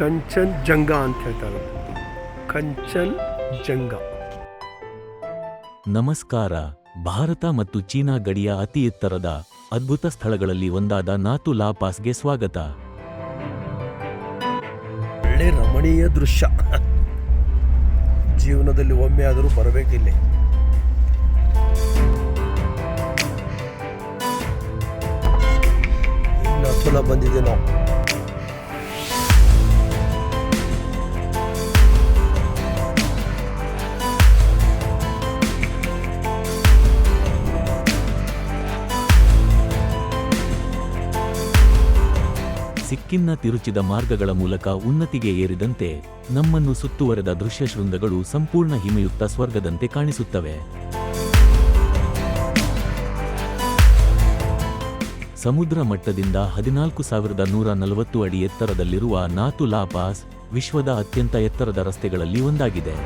ಕಂಚನ್ ಜಂಗ ಅಂತ ಹೇಳ್ತಾರೆ. ಕಂಚನ್ ಜಂಗ. ನಮಸ್ಕಾರ. ಭಾರತ ಮತ್ತು ಚೀನಾ ಗಡಿಯ ಅತಿ ಎತ್ತರದ ಅದ್ಭುತ ಸ್ಥಳಗಳಲ್ಲಿ ಒಂದಾದ ನಾತು ಲಾಪಾಸ್ಗೆ ಸ್ವಾಗತ. ಒಳ್ಳೆ ರಮಣೀಯ ದೃಶ್ಯ. ಜೀವನದಲ್ಲಿ ಒಮ್ಮೆ ಆದರೂ ಬರಬೇಕಿಲ್ಲ. ಅತುಲ ಬಂದಿದೆ ನಾವು. ಸಿಕ್ಕಿಂನ ತಿರುಚಿದ ಮಾರ್ಗಗಳ ಮೂಲಕ ಉನ್ನತಿಗೆ ಏರಿದಂತೆ ನಮ್ಮನ್ನು ಸುತ್ತುವರೆದ ದೃಶ್ಯ ಶೃಂಗಗಳು ಸಂಪೂರ್ಣ ಹಿಮಯುಕ್ತ ಸ್ವರ್ಗದಂತೆ ಕಾಣಿಸುತ್ತವೆ. ಸಮುದ್ರ ಮಟ್ಟದಿಂದ ಹದಿನಾಲ್ಕು ಸಾವಿರದ ನೂರ ನಲವತ್ತು ಅಡಿ ಎತ್ತರದಲ್ಲಿರುವ ನಾತು ಲಾಪಾಸ್ ವಿಶ್ವದ ಅತ್ಯಂತ ಎತ್ತರದ ರಸ್ತೆಗಳಲ್ಲಿ ಒಂದಾಗಿದೆ.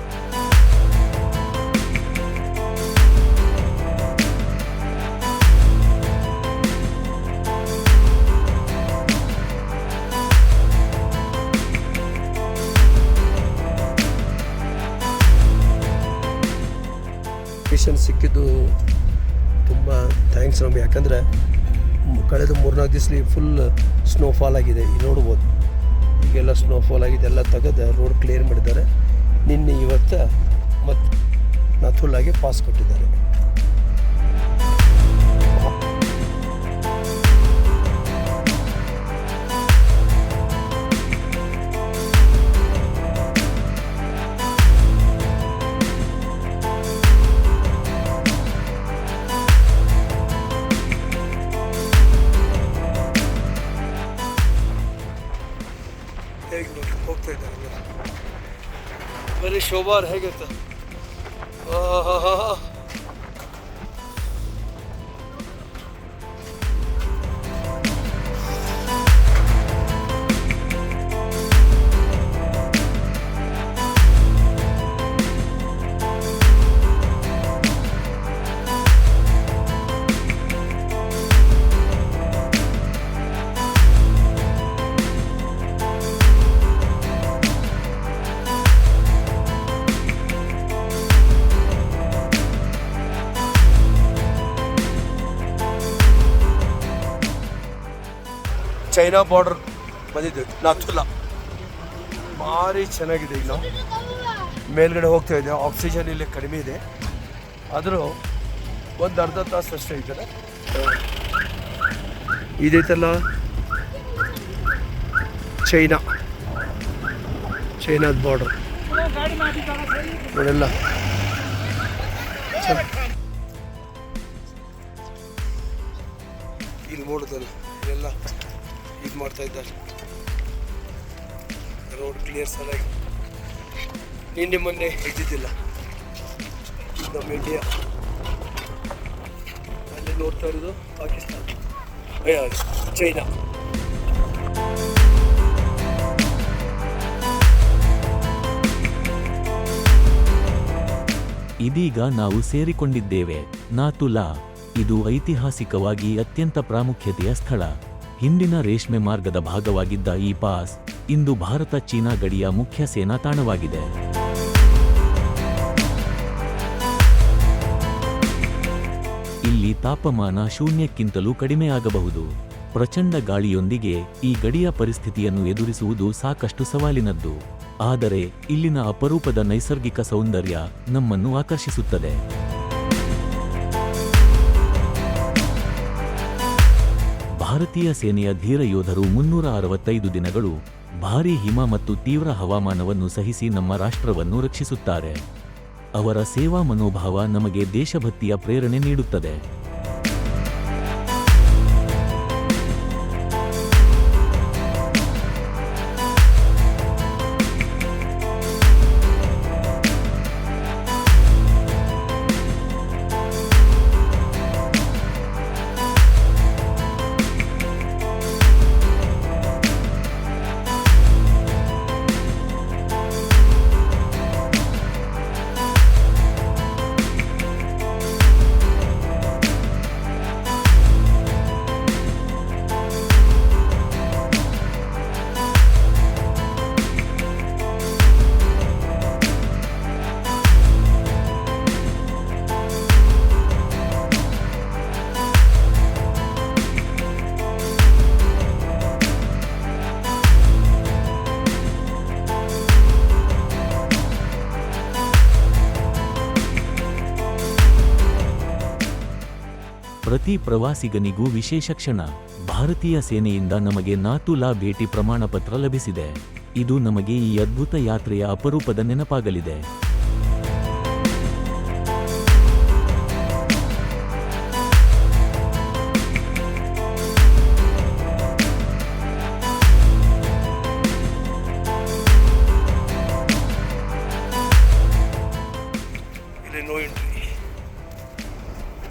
ಮಿಷನ್ ಸಿಕ್ಕಿದ್ದು ತುಂಬ ಥ್ಯಾಂಕ್ಸ್ ನಮಗೆ ಯಾಕಂದರೆ ಕಳೆದ ಮೂರ್ನಾಲ್ಕು ದಿವಸಲಿ ಫುಲ್ ಸ್ನೋಫಾಲ್ ಆಗಿದೆ. ಈಗ ನೋಡ್ಬೋದು. ಈಗೆಲ್ಲ ಸ್ನೋಫಾಲ್ ಆಗಿದೆ. ಎಲ್ಲ ತೆಗೆದು ರೋಡ್ ಕ್ಲಿಯರ್ ಮಾಡಿದ್ದಾರೆ. ನಿನ್ನೆ ಇವತ್ತು ಮತ್ತು ನಥುಲ್ಲಾಗಿ ಪಾಸ್ ಕೊಟ್ಟಿದ್ದಾರೆ. शोभा रहेगा ಚೈನಾ ಬಾರ್ಡರ್ ಬಂದಿದ್ದೆ. ನಾಥುಲ್ಲ ಭಾರಿ ಚೆನ್ನಾಗಿದೆ ಈಗ ನಾವು ಮೇಲ್ಗಡೆ ಹೋಗ್ತಾ ಇದ್ದೇವೆ ಆಕ್ಸಿಜನ್ ಇಲ್ಲಿ ಕಡಿಮೆ ಇದೆ. ಆದರೂ ಒಂದು ಅರ್ಧ ತಾಸು ಅಷ್ಟೇ ಇದ್ದಾರೆ ಇದೈತಲ್ಲ ಚೈನಾ. ಚೈನಾದ ಬಾರ್ಡರ್ ನೋಡೆಲ್ಲ. ಇಲ್ಲಿ ನೋಡಿದಲ್ಲ ಇಲ್ಲೆಲ್ಲ ಇದು ಮಾಡ್ತಾ ಇದ್ದಾರೆ. ರೋಡ್ ಕ್ಲಿಯರ್ ಸರಿಯಾಗಿ. ನಿನ್ನೆ ಮೊನ್ನೆ ಇದ್ದಿದ್ದಿಲ್ಲ. ನಮ್ಮ ಇಂಡಿಯಾ ಅಲ್ಲಿ ನೋಡ್ತಾ ಇರೋದು ಪಾಕಿಸ್ತಾನ. ಚೈನಾ. ಇದೀಗ ನಾವು ಸೇರಿಕೊಂಡಿದ್ದೇವೆ. ನಾತುಲಾ ಇದು ಐತಿಹಾಸಿಕವಾಗಿ ಅತ್ಯಂತ ಪ್ರಾಮುಖ್ಯತೆಯ ಸ್ಥಳ. ಹಿಂದಿನ ರೇಷ್ಮೆ ಮಾರ್ಗದ ಭಾಗವಾಗಿದ್ದ ಈ ಪಾಸ್ ಇಂದು ಭಾರತ ಚೀನಾ ಗಡಿಯ ಮುಖ್ಯ ಸೇನಾ ತಾಣವಾಗಿದೆ. ಇಲ್ಲಿ ತಾಪಮಾನ ಶೂನ್ಯಕ್ಕಿಂತಲೂ ಕಡಿಮೆಯಾಗಬಹುದು ಪ್ರಚಂಡ ಗಾಳಿಯೊಂದಿಗೆ ಈ ಗಡಿಯ ಪರಿಸ್ಥಿತಿಯನ್ನು ಎದುರಿಸುವುದು ಸಾಕಷ್ಟು ಸವಾಲಿನದ್ದು. ಆದರೆ ಇಲ್ಲಿನ ಅಪರೂಪದ ನೈಸರ್ಗಿಕ ಸೌಂದರ್ಯ ನಮ್ಮನ್ನು ಆಕರ್ಷಿಸುತ್ತದೆ. ಭಾರತೀಯ ಸೇನೆಯ ಧೀರ ಯೋಧರು ಮುನ್ನೂರ ಅರವತ್ತೈದು ದಿನಗಳು ಭಾರೀ ಹಿಮ ಮತ್ತು ತೀವ್ರ ಹವಾಮಾನವನ್ನು ಸಹಿಸಿ ನಮ್ಮ ರಾಷ್ಟ್ರವನ್ನು ರಕ್ಷಿಸುತ್ತಾರೆ. ಅವರ ಸೇವಾ ಮನೋಭಾವ ನಮಗೆ ದೇಶಭಕ್ತಿಯ ಪ್ರೇರಣೆ ನೀಡುತ್ತದೆ. ಪ್ರತಿ ಪ್ರವಾಸಿಗನಿಗೂ ವಿಶೇಷ ಕ್ಷಣ. ಭಾರತೀಯ ಸೇನೆಯಿಂದ ನಮಗೆ ನಾತುಲಾ ಭೇಟಿ ಪ್ರಮಾಣ ಪತ್ರ ಲಭಿಸಿದೆ. ಇದು ನಮಗೆ ಈ ಅದ್ಭುತ ಯಾತ್ರೆಯ ಅಪರೂಪದ ನೆನಪಾಗಲಿದೆ.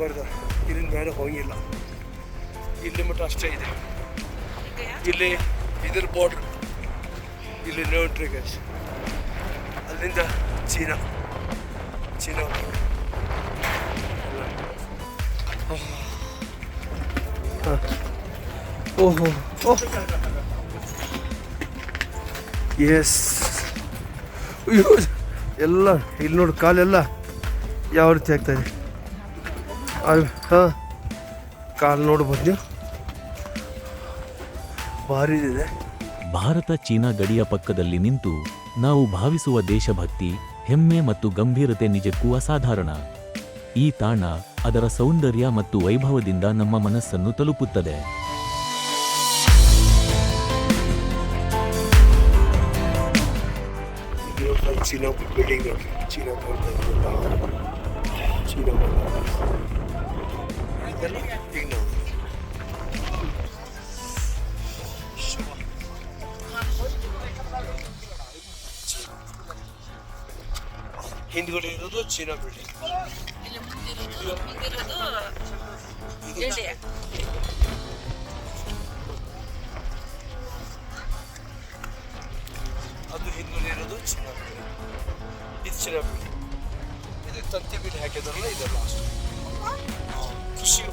ಬರ್ದ. ಇಲ್ಲಿನ ಮೇಲೆ ಹೋಗಿಲ್ಲ. ಇಲ್ಲಿ ಮಟ್ಟ ಅಷ್ಟೇ ಇದೆ. ಇಲ್ಲಿ ಇದ್ರ ಬಾರ್ಡ್ರ್ ಇಲ್ಲಿ ನೋ ಎಂಟ್ರಿ ಗೈಸ್ ಅಲ್ಲಿಂದ ಚೀನಾ. ಚೀನಾ ಓಹೋ. ಎಸ್ ಎಲ್ಲ, ಇಲ್ಲಿ ನೋಡಿ ಕಾಲೆಲ್ಲ ಯಾವ ರೀತಿ ಆಗ್ತಾ ಇದೆ ಹಾಂ. ಕಾಲು ನೋಡ್ಬೋದು ನೀವು ಭಾರಿ ಇದೆ. ಭಾರತ ಚೀನಾ ಗಡಿಯ ಪಕ್ಕದಲ್ಲಿ ನಿಂತು ನಾವು ಭಾವಿಸುವ ದೇಶಭಕ್ತಿ ಹೆಮ್ಮೆ ಮತ್ತು ಗಂಭೀರತೆ ನಿಜಕ್ಕೂ ಅಸಾಧಾರಣ. ಈ ತಾಣ ಅದರ ಸೌಂದರ್ಯ ಮತ್ತು ವೈಭವದಿಂದ ನಮ್ಮ ಮನಸ್ಸನ್ನು ತಲುಪುತ್ತದೆ. ಚೀನಾ ಚೀನಾ ಬಿಲ್ಡಿಂಗ್ ಚೀನಾ ಇದೆಲ್ಲ ಈಗ ನಾವು ಹಿಂದ್ಗಡೆ ಇರೋದು ಚೀನಾ ಬಿಲ್ಡಿಂಗ್ ಇಲ್ಲಿ ಮುಂದಿರೋದು ಮುಂದಿರೋದು ಇಂಡಿಯಾ ಅದು ಹಿಂದ್ಗಡೆ ಇರೋದು ಚೀನಾ ಬಿಲ್ಡಿಂಗ್ ಇದು ಚೀನಾ ಬಿಲ್ಡಿಂಗ್ ಇದು ತಂತಿ ಬಿಲ್ ಹಾಕಿದಾರಲ್ಲ ಇದು ಲಾಸ್ಟ್ ಖುಷಿ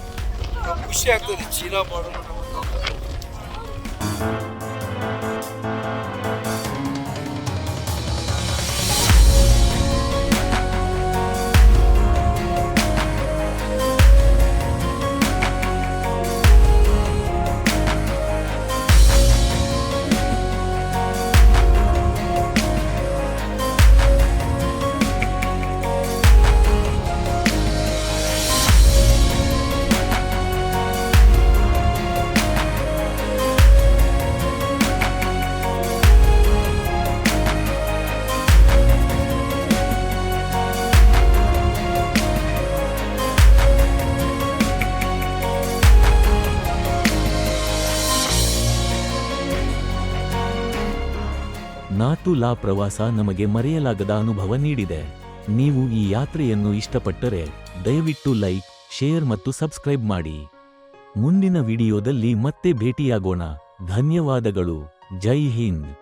ನಮ್ಗ್ ಖುಷಿ ಆಗ್ತದೆ ಚೀನಾ ನಾತು ಲಾ ಪ್ರವಾಸ ನಮಗೆ ಮರೆಯಲಾಗದ ಅನುಭವ ನೀಡಿದೆ. ನೀವು ಈ ಯಾತ್ರೆಯನ್ನು ಇಷ್ಟಪಟ್ಟರೆ ದಯವಿಟ್ಟು ಲೈಕ್, ಶೇರ್ ಮತ್ತು ಸಬ್ಸ್ಕ್ರೈಬ್ ಮಾಡಿ. ಮುಂದಿನ ವಿಡಿಯೋದಲ್ಲಿ ಮತ್ತೆ ಭೇಟಿಯಾಗೋಣ. ಧನ್ಯವಾದಗಳು. ಜೈ ಹಿಂದ್.